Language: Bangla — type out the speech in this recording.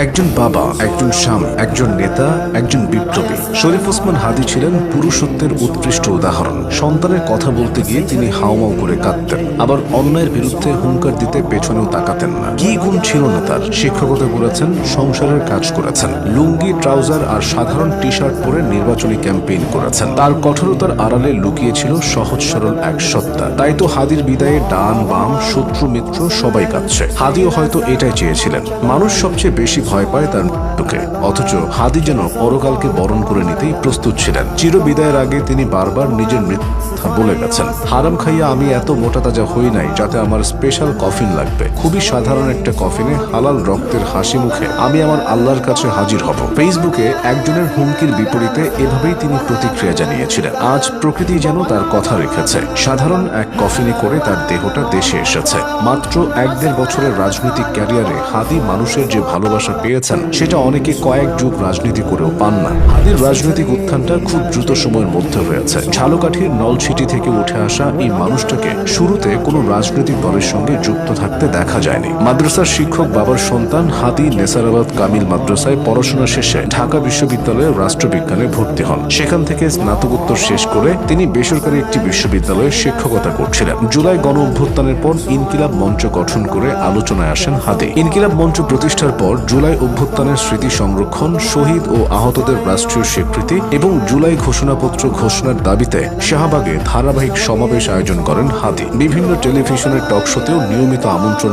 একজন বাবা, একজন স্বামী, একজন নেতা, একজন বিপ্লবী। শরীফ ওসমান হাদি ছিলেন পুরুষত্বের উৎকৃষ্ট উদাহরণ। সন্তানের কথা বলতে গিয়ে তিনি হাওমাও করে কাঁদতেন। আবার অন্যায়ের বিরুদ্ধে হুঙ্কার দিতে পেছনেও তাকাতেন না। কি গুণ ছিল না তার? শিক্ষকতা করেছেন, সংসারের কাজ করেছেন। লুঙ্গি, ট্রাউজার আর সাধারণ টি শার্ট পরে নির্বাচনী ক্যাম্পেইন করেছেন। তার কঠোরতার আড়ালে লুকিয়েছিল সহজ সরল এক সত্তা। তাই তো হাদির বিদায়ে ডান বাম, শত্রু মিত্র সবাই কাঁদছে। হাদিও হয়তো এটাই চেয়েছিলেন। মানুষ সবচেয়ে বেশি ভয় পায় তার মৃত্যুকে। অথচ হাদি যেন পরকালকে বরণ করে নিতেই প্রস্তুত ছিলেন। চিরবিদায়ের আগে তিনি বারবার নিজের মৃত্যু বলে গেছেন। হারাম খাইয়া আমি এত মোটা তাজা হই নাই যাতে আমার স্পেশাল কফিন লাগবে। খুবই সাধারণ একটা কফিনে হালাল রক্তের হাসি মুখে আমি আমার আল্লাহর কাছে হাজির হব। ফেসবুকে একজনের হুমকির বিপরীতে এভাবেই তিনি প্রতিক্রিয়া জানিয়েছিলেন। আজ প্রকৃতি যেন তার কথা রেখেছে। সাধারণ এক কফিনে করে তার দেহটা দেশে এসেছে। মাত্র এক দেড় বছরের রাজনৈতিক ক্যারিয়ারে হাদি মানুষের যে ভালোবাসা পেয়েছেন, সেটা অনেকে কয়েক যুগ রাজনীতি করেও পান না। হাদির রাজনৈতিক উত্থানটা খুব দ্রুত সময়ের মধ্যে হয়েছে। ঝালকাঠির নলছিটি থেকে উঠে আসা এই মানুষটাকে শুরুতে কোনো রাজনৈতিক দলের সঙ্গে যুক্ত থাকতে দেখা যায়নি। মাদ্রাসার শিক্ষক বাবার সন্তান হাদি নেসারাবাদ কামিল মাদ্রাসায় পড়াশোনা শেষে ঢাকা বিশ্ববিদ্যালয়ে রাষ্ট্রবিজ্ঞানে ভর্তি হন। সেখান থেকে স্নাতকোত্তর শেষ করে তিনি বেসরকারি একটি বিশ্ববিদ্যালয়ে শিক্ষকতা করছিলেন। জুলাই গণ অভ্যুত্থানের পর ইনকিলাব মঞ্চ গঠন করে আলোচনায় আসেন হাদি ইনকিলাব মঞ্চ প্রতিষ্ঠার পর জুলাই অভ্যুত্থানের স্মৃতি সংরক্ষণ, শহীদ ও আহতদের রাষ্ট্রীয় স্বীকৃতি এবং জুলাই ঘোষণাপত্র ঘোষণার দাবিতে শাহবাগে ধারাবাহিক সমাবেশ আয়োজন করেন হাদি বিভিন্ন টেলিভিশনের টক শোতেও নিয়মিত আমন্ত্রণ